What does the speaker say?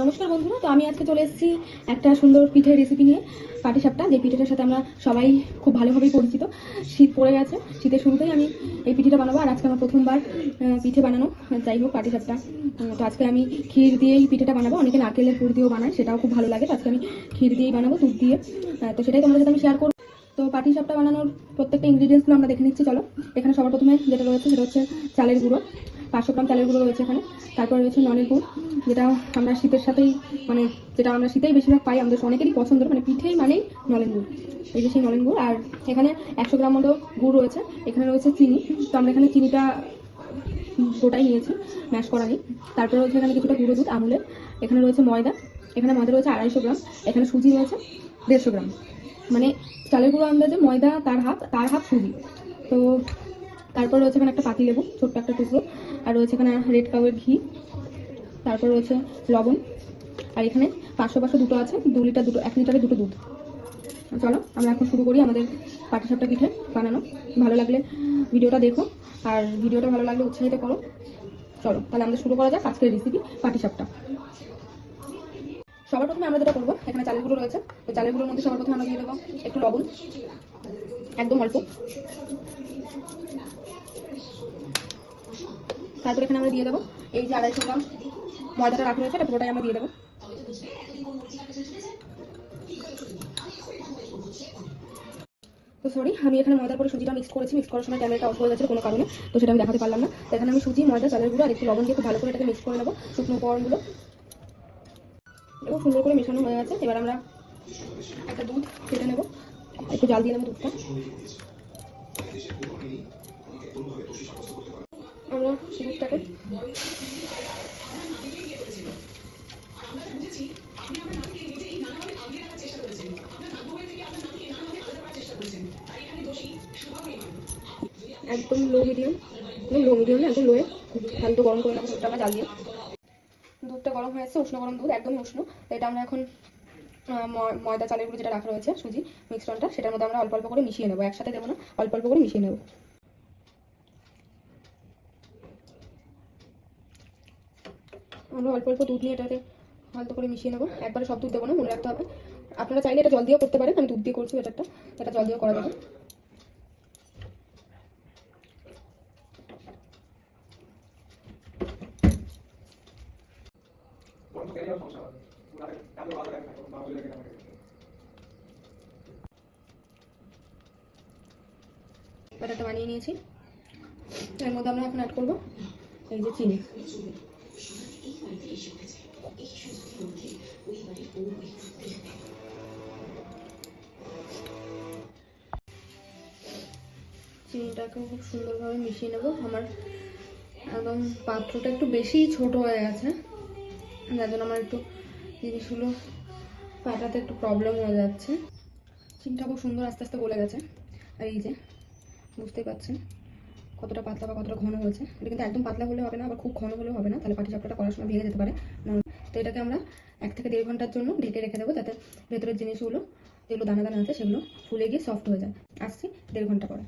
নমস্কার বন্ধুরা, তো আমি আজকে চলে এসেছি একটা সুন্দর পিঠের রেসিপি নিয়ে পাটিসাপটা যে পিঠেটার সাথে আমরা সবাই খুব ভালোভাবেই পরিচিত। শীত পড়ে গেছে, শীতের শুরুতেই আমি এই পিঠেটা বানাবো, আর আজকে আমার প্রথমবার পিঠে বানানো। যাই হোক পাটিসাপটা তো আজকে আমি ক্ষীর দিয়েই পিঠেটা বানাবো। অনেকে নারকেলের পুর দিয়েও বানায়, সেটাও খুব ভালো লাগে, তো আজকে আমি ক্ষীর দিয়েই বানাবো, দুধ দিয়ে। তো সেটাই তোমাদের সাথে আমি শেয়ার করব। তো পাটিসাপটা বানানোর প্রত্যেকটা ইনগ্রিডিয়েন্টসগুলো আমরা দেখে নিচ্ছি, চলো। এখানে সবার প্রথমে যেটা রয়েছে, সেটা হচ্ছে চালের গুঁড়ো। পাঁচশো গ্রাম চালের গুঁড়ো রয়েছে এখানে। তারপর রয়েছে নলের গুড়, যেটা আমরা শীতের সাথেই মানে যেটা আমরা শীতেই বেশিরভাগ পাই, আমাদের অনেকেরই পছন্দ মানে পিঠেই মানেই নলেন গুড়। এই যে সেই নলেন গুড়। আর এখানে একশো গ্রাম মতো গুড় রয়েছে। এখানে রয়েছে চিনি। তো আমরা এখানে চিনিটা গোটাই নিয়েছি, ম্যাশ করা নেই। তারপরে রয়েছে এখানে কিছুটা গুঁড়ো দুধ, আমুলের। এখানে রয়েছে ময়দা। এখানে ময়দা রয়েছে আড়াইশো গ্রাম। এখানে সুজি রয়েছে দেড়শো গ্রাম। মানে চালের গুঁড়ো আন্দাজে ময়দা তার হাত তার হাত সুজি। তো তারপর রয়েছে এখানে একটা পাতি লেবু, ছোট্ট একটা টুকরো। আর রয়েছে এখানে রেড কাউয়ের ঘি। তারপর রয়েছে লবণ। আর এখানে পাঁচশো পাঁচশো দুটো আছে, দু লিটার দুটো, এক লিটারে দুটো দুধ। চলো, আমরা এখন শুরু করি আমাদের পাটিসাপটা পিঠে বানানো। ভালো লাগলে ভিডিওটা দেখো। আর ভিডিওটা ভালো লাগলে উৎসাহিত করো। চলো, তাহলে আমাদের শুরু করা যাক আজকের রেসিপি পাটিসাপটা। সবার প্রথমে আমরা যেটা করব, এখানে চালের রয়েছে। তো চালের মধ্যে সবার প্রথমে আমরা দিয়ে দেবো একটু লবণ, একদম অল্প। তারপর এখানে আমরা দিয়ে দেবো এই যে আড়াইশো গ্রাম ময়দাটা রাখা রয়েছে, এটা পুরোটাই আমরা দিয়ে দেবো। তো সরি আমি এখানে ময়দার পরে সুজিটা মিক্স করেছি মিক্স করার সময় ক্যামেরাটা অফ হয়ে গেছে কোনো কারণে, তো সেটা আমি দেখাতে পারলাম না। তো এখানে আমি সুজি, ময়দা, চালের গুঁড়ো আর একটু লবণ দিয়ে খুব ভালো করে এটাকে মিক্স করে নেব, শুকনো উপকরণগুলো। এবং সুন্দর করে মেশানো হয়ে গেছে, এবার আমরা একটা দুধ কেটে নেব, একটু জাল দিয়ে নেব দুধটা। আমরা একদম লো মিডিয়াম একদম লো মিডিয়াম না, একদম লোয়ে হালকা গরম করে নেব দুধটা আমরা জাল দিয়ে দুধটা গরম হয়ে যাচ্ছে উষ্ণ গরম দুধ একদমই উষ্ণ। এটা আমরা এখন ময়দা চালের গুঁড়ো যেটা রাখা রয়েছে, সুজি মিক্সটনটা সেটার মধ্যে আমরা অল্প অল্প করে মিশিয়ে নেব, একসাথে দেবো না, অল্প অল্প করে মিশিয়ে নেব। আমরা অল্প অল্প দুধ নিয়ে এটাতে হালকা করে মিশিয়ে নেব। একবারে সব দুধ দেবো না, মনে রাখতে হবে। আপনারা চাইলে এটা জল দিয়েও করতে পারেন, আমি দুধ দিয়ে করছি এটা এটা জল দিয়েও করা যাবে। ব্যাটারটা বানিয়ে নিয়েছি। এর মধ্যে আমরা এখন অ্যাড করব এই যে চিনি। চিনিটাকে খুব সুন্দরভাবে মিশিয়ে নেব। আমার একদম পাত্রটা একটু বেশি ছোট হয়ে গেছে, যার জন্য আমার একটু জিনিসগুলো পাটাতে একটু প্রবলেম হয়ে যাচ্ছে। চিনিটা খুব সুন্দর আস্তে আস্তে গলে গেছে। আর এই যে, বুঝতেই পারছেন? কতটা পাতলা বা কতটা ঘন হয়েছে, এটা কিন্তু একদম পাতলা হলে হবে না, আবার খুব ঘন হলেও হবে না, তাহলে পাটি চাপড়াটা করার সময় ভেঙে যেতে পারে। তো এটাকে আমরা এক থেকে দেড় ঘণ্টার জন্য ঢেকে রেখে দেবো, যাতে ভেতরের জিনিসগুলো, যেগুলো দানা দানা আছে, সেগুলো ফুলে গিয়ে সফট হয়ে যায়। আসছি দেড় ঘণ্টা পরে।